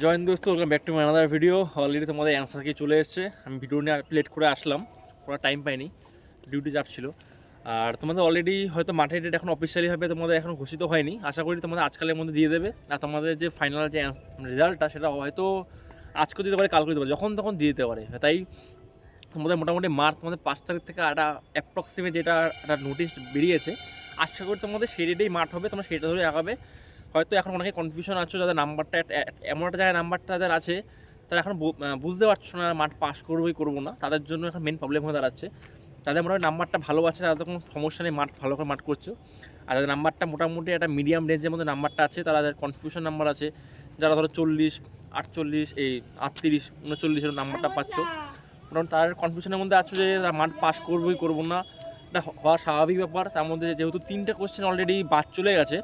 Join দোস্ত welcome back to my another video already তোমাদের answer কি চলে এসছে? আমি ভিডিও নিয়ে একটু লেট করে আসলাম। পুরো টাইম পাইনি। ডিউটি চাপ ছিল। আর তোমাদের অলরেডি হয়তো মাঠের ডেট এখন অফিসিয়ালি হবে, তোমাদের এখন ঘোষিত হয়নি। আশা করি তোমাদের আজকালের মধ্যে দিয়ে দেবে। আর তোমাদের যে ফাইনাল যে রেজাল্টটা সেটা হয়তো আজকে দিতে পারে, কালকে দিতে পারে। যখন তখন দিয়ে দিতে পারে। তাই তোমাদের মোটামুটি মার্চ তোমাদের পাঁচ তারিখ থেকে একটা অ্যাপ্রক্সিমেট যেটা একটা নোটিশ বেরিয়েছে, আশা করি তোমাদের সেই ডেটেই মাঠ হবে। তোমরা সেটা ধরে আগাবে। হয়তো এখন অনেকে কনফিউশন আছে যাদের নাম্বারটা এমন একটা জায়গায় নাম্বারটা যাদের আছে, তারা এখন বুঝতে পারছ না মাঠ পাস করবোই করব না, তাদের জন্য এখন মেন প্রবলেম হয়ে দাঁড়াচ্ছে। যাদের মোটামুটি নাম্বারটা ভালো আছে তাদের কোনো সমস্যা নেই, মাঠ ভালো করে মাঠ করছ। আর যাদের নাম্বারটা মোটামুটি একটা মিডিয়াম রেঞ্জের মধ্যে নাম্বারটা আছে, তারা যাদের কনফিউশন নাম্বার আছে, যারা ধরো চল্লিশ, আটচল্লিশ, এই আটত্রিশ, উনচল্লিশের নাম্বারটা পাচ্ছ, কারণ তার কনফিউশনের মধ্যে আছো যে মাঠ পাস করবোই করব না এটা হওয়া স্বাভাবিক ব্যাপার। তার মধ্যে যেহেতু তিনটে কোশ্চেন অলরেডি বাদ চলে গেছে,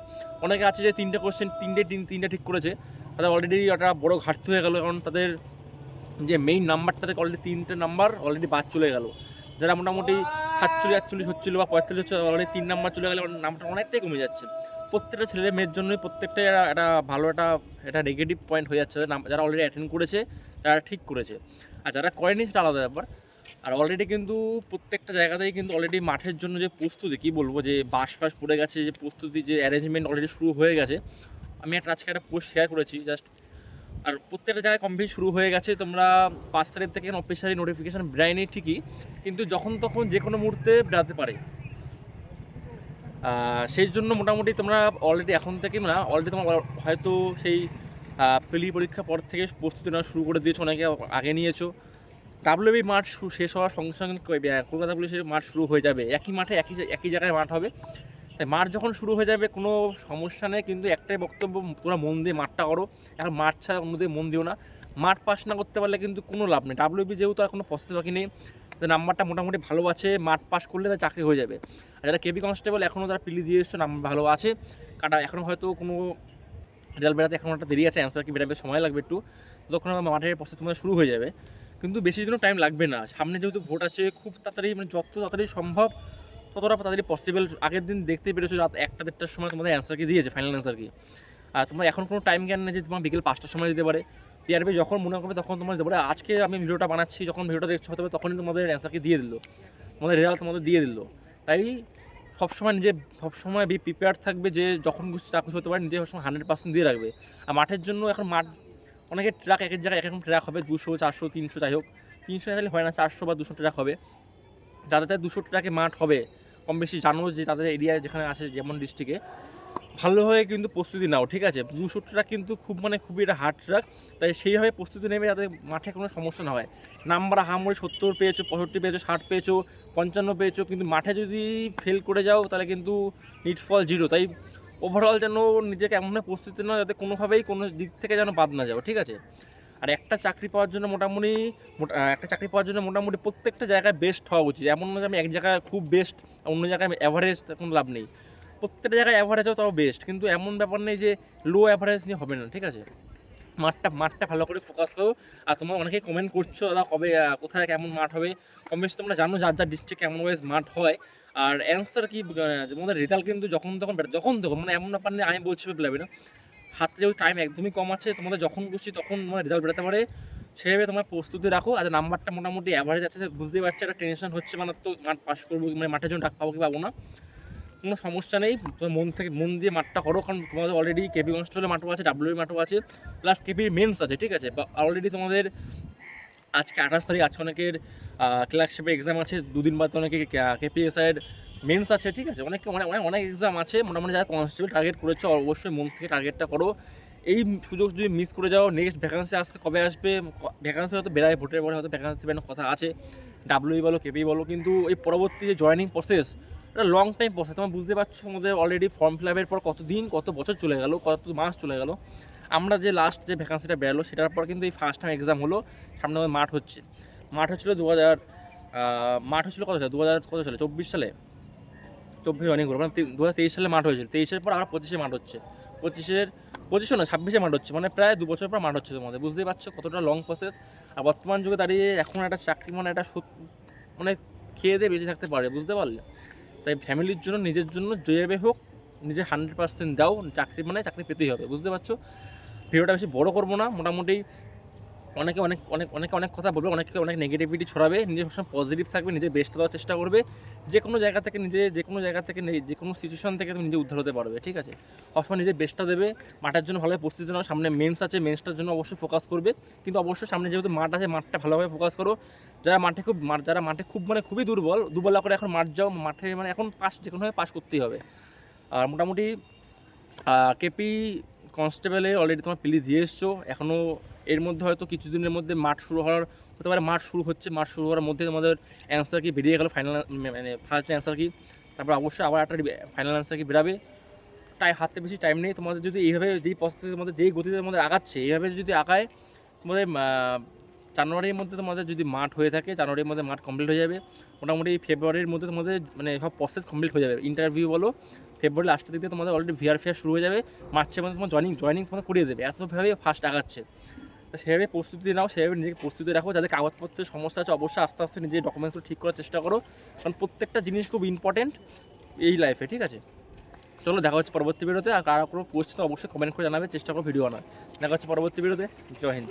অনেকে আছে যে তিনটে কোশ্চেন তিনটে তিন তিনটে ঠিক করেছে, তাদের অলরেডি একটা বড় ঘাটতি হয়ে গেল, কারণ তাদের যে মেইন নাম্বারটা থেকে অলরেডি তিনটে নাম্বার অলরেডি বাদ চলে গেল। যারা মোটামুটি সাতচল্লিশ, আটচল্লিশ হচ্ছিল বা পঁয়তাল্লিশ হচ্ছে অলরেডি তিন নাম্বার চলে গেলে নামটা অনেকটাই কমে যাচ্ছে। প্রত্যেকটা ছেলে মেয়ের জন্যই প্রত্যেকটা একটা ভালো একটা একটা নেগেটিভ পয়েন্ট হয়ে যাচ্ছে। যারা অলরেডি অ্যাটেন্ড করেছে, তারা ঠিক করেছে। আর যারা করেনি সেটা আলাদা ব্যাপার। আর অলরেডি কিন্তু প্রত্যেকটা জায়গাতেই কিন্তু অলরেডি মাঠের জন্য যে প্রস্তুতি, কী বলব? যে বাস ফাস পড়ে গেছে, যে প্রস্তুতি, যে অ্যারেঞ্জমেন্ট অলরেডি শুরু হয়ে গেছে। আমি একটা আজকে একটা পোস্ট শেয়ার করেছি জাস্ট আর প্রত্যেকটা জায়গায় কমপ্লিট শুরু হয়ে গেছে। তোমরা পাঁচ তারিখ থেকে অফিসিয়ালি নোটিফিকেশান বেরায়নি ঠিকই, কিন্তু যখন তখন যে কোনো মুহূর্তে বেরাতে পারে। সেই জন্য মোটামুটি তোমরা অলরেডি এখন থেকে না অলরেডি তোমরা হয়তো সেই প্রিলি পরীক্ষার পর থেকে প্রস্তুতি নেওয়া শুরু করে দিয়েছ, অনেকে আগে নিয়েছো। ডাব্লিউবি মাঠ শেষ হওয়ার সঙ্গে সঙ্গে কলকাতা পুলিশের মাঠ শুরু হয়ে যাবে। একই মাঠে একই একই জায়গায় মাঠ হবে। তাই মাঠ যখন শুরু হয়ে যাবে, কোনো সমস্যা নেই, কিন্তু একটাই বক্তব্য তোমরা মন দিয়ে মাঠটা করো। এখন মাঠ ছাড়া অন্যদের মন দিও না। মাঠ পাস না করতে পারলে কিন্তু কোনো লাভ নেই। ডাব্লিউবি যেহেতু আর কোনো পস্তে বাকি নেই নাম্বারটা মোটামুটি ভালো আছে। মাঠ পাস করলে তার চাকরি হয়ে যাবে। আর যারা কেবি কনস্টেবল এখনও তারা পিলি দিয়ে এসছো, নাম্বার ভালো আছে। কাটা এখন হয়তো কোনো রেজাল্ট বেড়াতে এখন একটা দেরি আছে। অ্যান্সার কি বেরাবে, সময় লাগবে একটু। তখন আমার মাঠের প্রসেস তোমাদের শুরু হয়ে যাবে। কিন্তু বেশি দিনও টাইম লাগবে না। সামনে যেহেতু ভোট আছে, খুব তাড়াতাড়ি মানে যত তাড়াতাড়ি সম্ভব, ততটা তাড়াতাড়ি পসিবল আগের দিন দেখতে পেরেছ রাত একটা দেড়টার সময় তোমাদের অ্যান্সার কি দিয়েছে ফাইনাল অ্যান্সার কি। আর তোমরা এখন কোনো টাইম জ্ঞান নেই যে তোমার বিকেল পাঁচটার সময় দিতে পারে। টিআরপি যখন মনে করবে তখন তোমার দিতে পারে। আজকে আমি ভিডিওটা বানাচ্ছি, যখন ভিডিওটা দেখছ হতে পারে, তখনই তোমাদের অ্যান্সারকে দিয়ে দিল। তোমাদের রেজাল্ট তোমাদের দিয়ে দিল। তাই সবসময় নিজে, সবসময় বি প্রিপেয়ার থাকবে যে যখন কিছু চাকরি হতে পারে, নিজে সবসময় হান্ড্রেড পার্সেন্ট দিয়ে রাখবে। আর মাঠের জন্য এখন মাঠ অনেকের ট্রাক এক এক জায়গায় এক রকম ট্রাক হবে, দুশো, চারশো, তিনশো, যাই হোক। তিনশো হলে হয় না, চারশো বা দুশো ট্রাক হবে। যাদের যাদের দুশো ট্রাকে মাঠ হবে, কম বেশি জানো যে তাদের এরিয়া যেখানে আসে যেমন ডিস্ট্রিক্টে ভালোভাবে কিন্তু প্রস্তুতি নাও, ঠিক আছে? দুশো ট্রাক কিন্তু খুব মানে খুবই একটা হার্ড ট্রাক, তাই সেইভাবে প্রস্তুতি নেবে যাতে মাঠে কোনো সমস্যা না হয়। নাম্বার হামড়ে সত্তর পেয়েছ, পঁয়ষট্টি পেয়েছ, ষাট পেয়েছ, পঞ্চান্ন পেয়েছ, কিন্তু মাঠে যদি ফেল করে যাও, তাহলে কিন্তু নিট ফল জিরো তাই ওভারঅল যেন নিজেকে এমনভাবে প্রস্তুতি নেওয়া যাতে কোনোভাবেই কোনো দিক থেকে যেন বাদ না যাও ঠিক আছে? আর একটা চাকরি পাওয়ার জন্য মোটামুটি, মোটা- একটা চাকরি পাওয়ার জন্য মোটামুটি প্রত্যেকটা জায়গায় বেস্ট হওয়া উচিত। এমন না যে আমি এক জায়গায় খুব বেস্ট অন্য জায়গায় আমি অ্যাভারেজ কোনো লাভ নেই। প্রত্যেকটা জায়গায় অ্যাভারেজ হও তাও বেস্ট কিন্তু এমন ব্যাপার নেই যে লো অ্যাভারেজ নিয়ে হবে না, ঠিক আছে? মাঠটা মাঠটা ভালো করে ফোকাস করো। আর তোমরা অনেকেই কমেন্ট করছ, দাদা কবে কোথায় কেমন মাঠ হবে? কম বেশি তোমরা জানো যার যার ডিস্ট্রিক্ট কেমন ওয়াইজ মাঠ হয়। আর অ্যান্সার কি তোমাদের রেজাল্ট কিন্তু যখন তখন যখন তখন মানে এমন ব্যাপার নেই আমি বলছি ভেবে না। হাতে যেহেতু টাইম একদমই কম আছে, তোমাদের যখন খুশি তখন তোমার রেজাল্ট বেরোতে পারে। সেভাবে তোমার প্রস্তুতি রাখো। আর নাম্বারটা মোটামুটি অ্যাভারেজ আছে, বুঝতেই পারছি, একটা টেনশন হচ্ছে মানে তো মাঠ পাস করব মানে মাঠের জন্য ডাক পাবো কি পাবো না। কোনো সমস্যা নেই। তোমার মন থেকে, মন দিয়ে মাঠটা করো, কারণ তোমাদের অলরেডি কেপি কনস্টেবলের মাঠও আছে ডাব্লিউ মাঠও আছে প্লাস কেপির মেন্স আছে, ঠিক আছে? বা অলরেডি তোমাদের আজকে আঠাশ তারিখ, আজকে অনেকের ক্লার্কশিপের এক্সাম আছে, দুদিন বাদ অনেকে কেপিএসআইয়ের মেন্স আছে, ঠিক আছে? অনেক অনেক অনেক অনেক এক্সাম আছে, মোটামুটি যারা কনস্টেবল টার্গেট করেছ, অবশ্যই মন থেকে টার্গেটটা করো। এই সুযোগ যদি মিস করে যাও নেক্সট ভ্যাকান্সি আসতে কবে আসবে? ভ্যাকান্সি হয়তো বেড়ায়, ভোটের পরে হয়তো ভ্যাকান্সি বেরোনোর কথা আছে। ডাব্লিউ বলো কেপি বলো, কিন্তু এই পরবর্তী যে জয়নিং প্রসেস এটা লং টাইম প্রসেস তোমরা বুঝতে পারছ আমাদের অলরেডি ফর্ম ফিল আপের পর কত দিন কত বছর চলে গেল, কত মাস চলে গেল। আমরা যে লাস্ট যে ভ্যাকান্সিটা বেরোলো, সেটার পর কিন্তু এই ফার্স্ট টাইম এক্সাম হলো, সামনে আমাদের মাঠ হচ্ছে। মাঠ হচ্ছিল দু হাজার মাঠ হচ্ছিল কত সালে? দু হাজার কত সালে? চব্বিশ সালে? চব্বিশ অনেক মানে দু হাজার তেইশ সালে মাঠ হয়েছিল। তেইশের পর আবার পঁচিশে মাঠ হচ্ছে। পঁচিশের, পঁচিশও না ছাব্বিশে মাঠ হচ্ছে। মানে প্রায় দু বছর পর মাঠ হচ্ছে তোমাদের। বুঝতেই পারছ কতটা লং প্রসেস আর বর্তমান যুগে দাঁড়িয়ে এখন একটা চাকরি মানে একটা মানে খেয়ে দিয়ে বেঁচে থাকতে পারে, বুঝতে পারলে? তাই ফ্যামিলির জন্য, নিজের জন্য যেভাবে হোক, নিজে হান্ড্রেড পার্সেন্ট দাও চাকরি মানে চাকরি পেতেই হবে, বুঝতে পারছ? ভিডিওটা বেশি বড় করব না, মোটামুটি অনেকে অনেক অনেক, অনেকে অনেক কথা বলবে, অনেকে অনেক নেগেটিভিটি ছড়াবে নিজে সবসময় পজিটিভ থাকবে, নিজের বেস্টটা দেওয়ার চেষ্টা করবে যে কোনো জায়গা থেকে নিজে যে কোনো জায়গা থেকে যে কোনো সিচুয়েশন থেকে তুমি নিজে উদ্ধার হতে পারবে, ঠিক আছে? সবসময় নিজের বেস্টটা দেবে, মাঠের জন্য ভালোভাবে প্রস্তুতি নাও সামনে মেন্স আছে মেন্সটার জন্য অবশ্যই ফোকাস করবে, কিন্তু অবশ্যই সামনে যেহেতু মাঠ আছে, মাঠটা ভালোভাবে ফোকাস করো, যারা মাঠে খুব যারা মাঠে খুব মানে খুবই দুর্বল, দুর্বলা করে এখন মাঠ যাও, মাঠে মানে এখন পাস যে কোনোভাবে পাস করতেই হবে। আর মোটামুটি কেপি কনস্টেবলে অলরেডি তোমার প্লিজ দিয়ে এসছো। এখনও এর মধ্যে হয়তো কিছুদিনের মধ্যে মাঠ শুরু হওয়ার, হতে পারে মাঠ শুরু হচ্ছে, মাঠ শুরু হওয়ার মধ্যে তোমাদের অ্যান্সার কি বেরিয়ে গেলো ফাইনাল মানে ফার্স্ট অ্যান্সার কি? তারপর অবশ্যই আবার একটা ফাইনাল অ্যান্সার কি বেরাবে। তাই হাতে বেশি টাইম নেই। তোমাদের যদি এইভাবে যেই প্রসেসের মধ্যে, যেই গতিতে তোমাদের আগাচ্ছে, এইভাবে যদি আঁকায় তোমাদের জানুয়ারির মধ্যে তোমাদের যদি মাঠ হয়ে থাকে, জানুয়ারির মধ্যে মাঠ কমপ্লিট হয়ে যাবে। মোটামুটি ফেব্রুয়ারির মধ্যে তোমাদের মানে সব প্রসেস কমপ্লিট হয়ে যাবে। ইন্টারভিউ বলো, ফেব্রুয়ারি লাস্টের দিকে তোমাদের অলরেডি ভিআর ফেয়ার শুরু হয়ে যাবে। মার্চের মধ্যে তোমার জয়নিং জয়নিং তোমার করিয়ে দেবে। এতভাবে ফাস্ট আগাচ্ছে। সেভাবে প্রস্তুতি নাও, সেভাবে নিজেকে প্রস্তুতি রাখো। যাদের কাগজপত্রের সমস্যা আছে, অবশ্যই আস্তে আস্তে নিজের ডকুমেন্টসগুলো ঠিক করার চেষ্টা করো। কারণ প্রত্যেকটা জিনিস খুব ইম্পর্টেন্ট এই লাইফে ঠিক আছে? চলো, দেখা হচ্ছে পরবর্তী ভিডিওতে আর কারও কোনো কোশ্চেন অবশ্যই কমেন্ট করে জানাবে। চেষ্টা করো ভিডিও আনার। দেখা হচ্ছে পরবর্তী ভিডিওতে জয় হিন্দ।